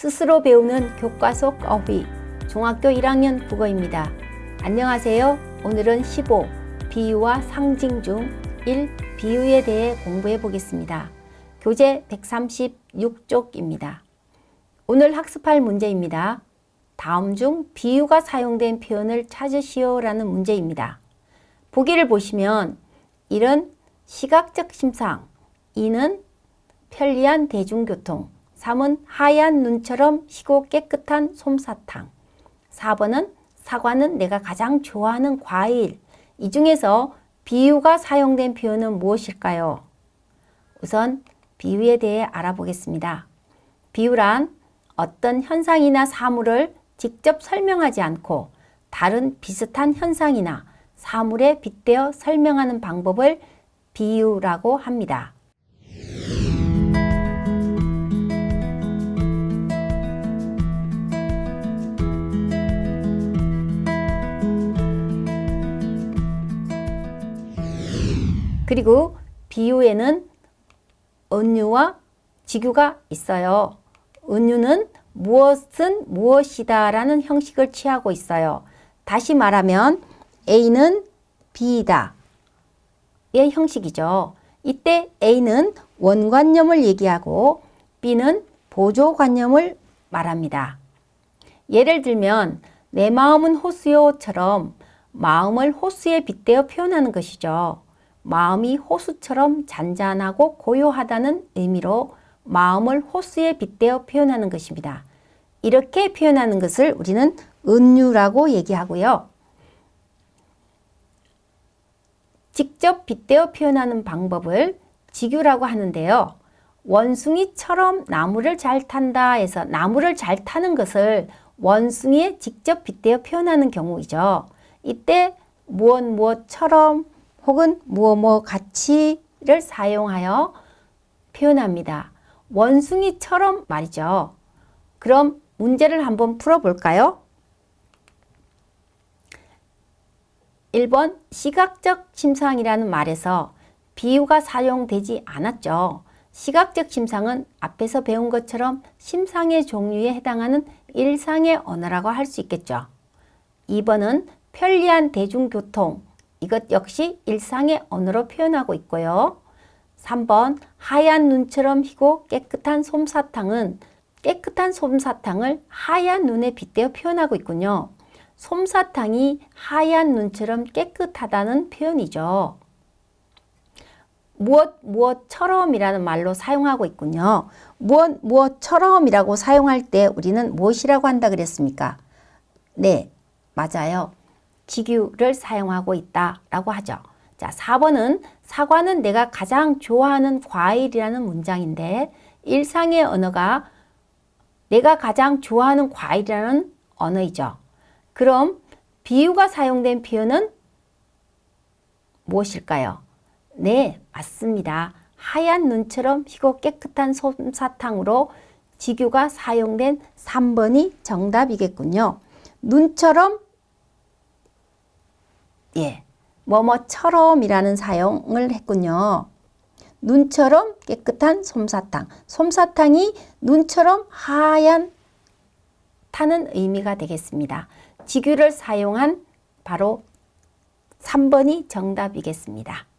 스스로 배우는 교과 속 어휘 중학교 1학년 국어입니다. 안녕하세요. 오늘은 15 비유와 상징 중 1 비유에 대해 공부해 보겠습니다. 교재 136쪽입니다. 오늘 학습할 문제입니다. 다음 중 비유가 사용된 표현을 찾으시오라는 문제입니다. 보기를 보시면 1은 시각적 심상, 2는 편리한 대중교통, 3은 하얀 눈처럼 희고 깨끗한 솜사탕, 4번은 사과는 내가 가장 좋아하는 과일. 이 중에서 비유가 사용된 표현은 무엇일까요? 우선 비유에 대해 알아보겠습니다. 비유란 어떤 현상이나 사물을 직접 설명하지 않고 다른 비슷한 현상이나 사물에 빗대어 설명하는 방법을 비유라고 합니다. 그리고 비유에는 은유와 지규가 있어요. 은유는 무엇은 무엇이다 라는 형식을 취하고 있어요. 다시 말하면 A는 B이다. 의 형식이죠. 이때 A는 원관념을 얘기하고 B는 보조관념을 말합니다. 예를 들면 내 마음은 호수요처럼 마음을 호수에 빗대어 표현하는 것이죠. 마음이 호수처럼 잔잔하고 고요하다는 의미로 마음을 호수에 빗대어 표현하는 것입니다. 이렇게 표현하는 것을 우리는 은유라고 얘기하고요. 직접 빗대어 표현하는 방법을 직유라고 하는데요. 원숭이처럼 나무를 잘 탄다 해서 나무를 잘 타는 것을 원숭이에 직접 빗대어 표현하는 경우이죠. 이때 무엇 무엇처럼 혹은 무엇 무엇 같이를 사용하여 표현합니다. 원숭이처럼 말이죠. 그럼 문제를 한번 풀어볼까요? 1번 시각적 심상이라는 말에서 비유가 사용되지 않았죠. 시각적 심상은 앞에서 배운 것처럼 심상의 종류에 해당하는 일상의 언어라고 할 수 있겠죠. 2번은 편리한 대중교통, 이것 역시 일상의 언어로 표현하고 있고요. 3번 하얀 눈처럼 희고 깨끗한 솜사탕은 깨끗한 솜사탕을 하얀 눈에 빗대어 표현하고 있군요. 솜사탕이 하얀 눈처럼 깨끗하다는 표현이죠. 무엇 무엇처럼이라는 말로 사용하고 있군요. 무엇 무엇처럼이라고 사용할 때 우리는 무엇이라고 한다 그랬습니까? 네, 맞아요. 직유를 사용하고 있다라고 하죠. 자, 4번은 사과는 내가 가장 좋아하는 과일이라는 문장인데 일상의 언어가 내가 가장 좋아하는 과일이라는 언어이죠. 그럼 비유가 사용된 표현은 무엇일까요? 네, 맞습니다. 하얀 눈처럼 희고 깨끗한 솜사탕으로 직유가 사용된 3번이 정답이겠군요. 눈처럼 예, 뭐뭐처럼이라는 사용을 했군요. 눈처럼 깨끗한 솜사탕. 솜사탕이 눈처럼 하얀 타는 의미가 되겠습니다. 직유를 사용한 바로 3번이 정답이겠습니다.